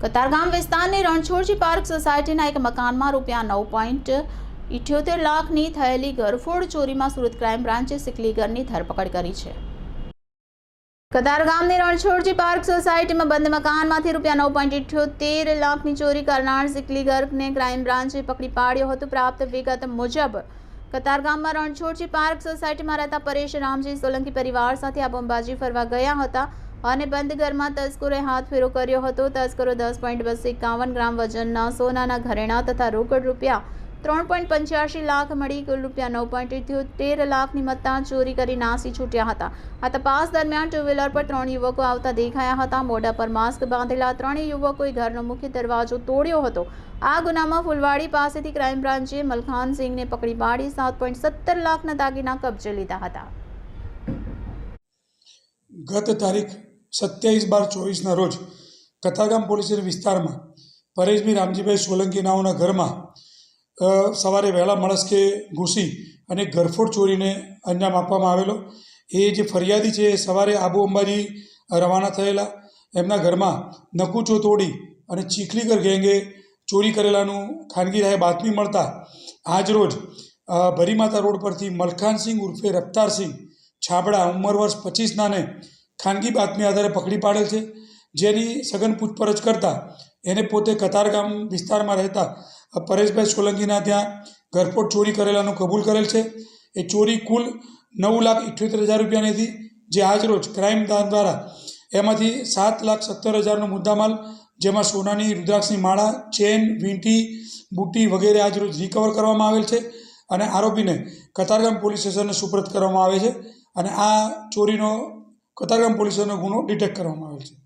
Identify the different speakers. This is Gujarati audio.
Speaker 1: કતારગામ વિસ્તારની રણછોડજી પાર્ક સોસાયટીના એક મકાનમાં રૂપિયા નવ પોઈન્ટ ઇઠ્યોતેર લાખની થયેલી ઘરફોડ ચોરીમાં સુરત ક્રાઇમ બ્રાન્ચે સિકલીગરની ધરપકડ કરી છે. કતારગામની રણછોડજી પાર્ક સોસાયટીમાં બંધ મકાનમાંથી રૂપિયા નવ પોઈન્ટ ઇઠ્યોતેર લાખની ચોરી કરનાર સિકલીગરને ક્રાઇમ બ્રાન્ચે પકડી પાડ્યો હતો. પ્રાપ્ત વિગત મુજબ કતારગામમાં રણછોડજી પાર્ક સોસાયટીમાં રહેતા પરેશ રામજી સોલંકી પરિવાર સાથે આ બોમ્બાજી ફરવા ગયા હતા. અને બંધ ઘરમાં હાથ ફેરો કર્યો હતો. તસ્કરો દસ પોઈન્ટ બસો એકાવન ગ્રામ વજનના સોનાના ઘરેણા તથા રોકડ રૂપિયા ત્રણ પોઈન્ટ પંચ્યાસી લાખ મળી. કુલ રૂપિયા નવ પોઈન્ટ ઇઠ્યોતેર લાખની મત્તા ચોરી કરી નાસી છૂટ્યા હતા. આ તપાસ દરમિયાન ટુ વ્હીલર પર ત્રણ યુવકો આવતા દેખાયા હતા. મોઢા પર માસ્ક બાંધેલા ત્રણેય યુવકોએ ઘરનો મુખ્ય દરવાજો તોડ્યો હતો. આ ગુનામાં ફુલવાડી પાસેથી ક્રાઇમ બ્રાન્ચે મલખાન સિંહને પકડી પાડી સાત પોઈન્ટ સત્તર લાખના દાગીના કબજે લીધા હતા.
Speaker 2: ગત તારીખ સત્યાવીસ બાર ચોવીસના રોજ કતારગામ પોલીસ વિસ્તારમાં પરેશભાઈ રામજીભાઈ સોલંકી નાઓના ઘરમાં સવારે વહેલા મળસ્કે ઘૂસી અને ઘરફોડ ચોરીને અંજામ આપવામાં આવેલો. એ જે ફરિયાદી છે, એ સવારે આબુ અંબાજી રવાના થયેલા. એમના ઘરમાં નકુચો તોડી અને ચીખલીગર ગેંગે ચોરી કરેલાનું ખાનગી રાહે બાતમી મળતા આજ રોજ ભરીમાતા રોડ પરથી મલખાનસિંહ ઉર્ફે રફતારસિંહ છાબડા, ઉંમર વર્ષ પચીસનાને ખાનગી બાતમી આધારે પકડી પાડેલ છે. જેની સઘન પૂછપરછ કરતાં એને પોતે કતારગામ વિસ્તારમાં રહેતા પરેશભાઈ સોલંકીના ત્યાં ઘરફોડ ચોરી કરેલાનું કબૂલ કરેલ છે. એ ચોરી કુલ નવ લાખ ઇઠ્યોતેર હજાર રૂપિયાની હતી. જે આજરોજ ક્રાઇમ દાન દ્વારા એમાંથી સાત લાખ સત્તર હજારનો મુદ્દામાલ, જેમાં સોનાની, રુદ્રાક્ષની માળા, ચેન, વીંટી, બુટ્ટી વગેરે આજરોજ રિકવર કરવામાં આવેલ છે અને આરોપીને કતારગામ પોલીસ સ્ટેશનને સુપ્રત કરવામાં આવે છે. અને આ ચોરીનો કતારગામ પોલીસ સ્ટેશનનો ગુનો ડિટેક્ટ કરવામાં આવેલ છે.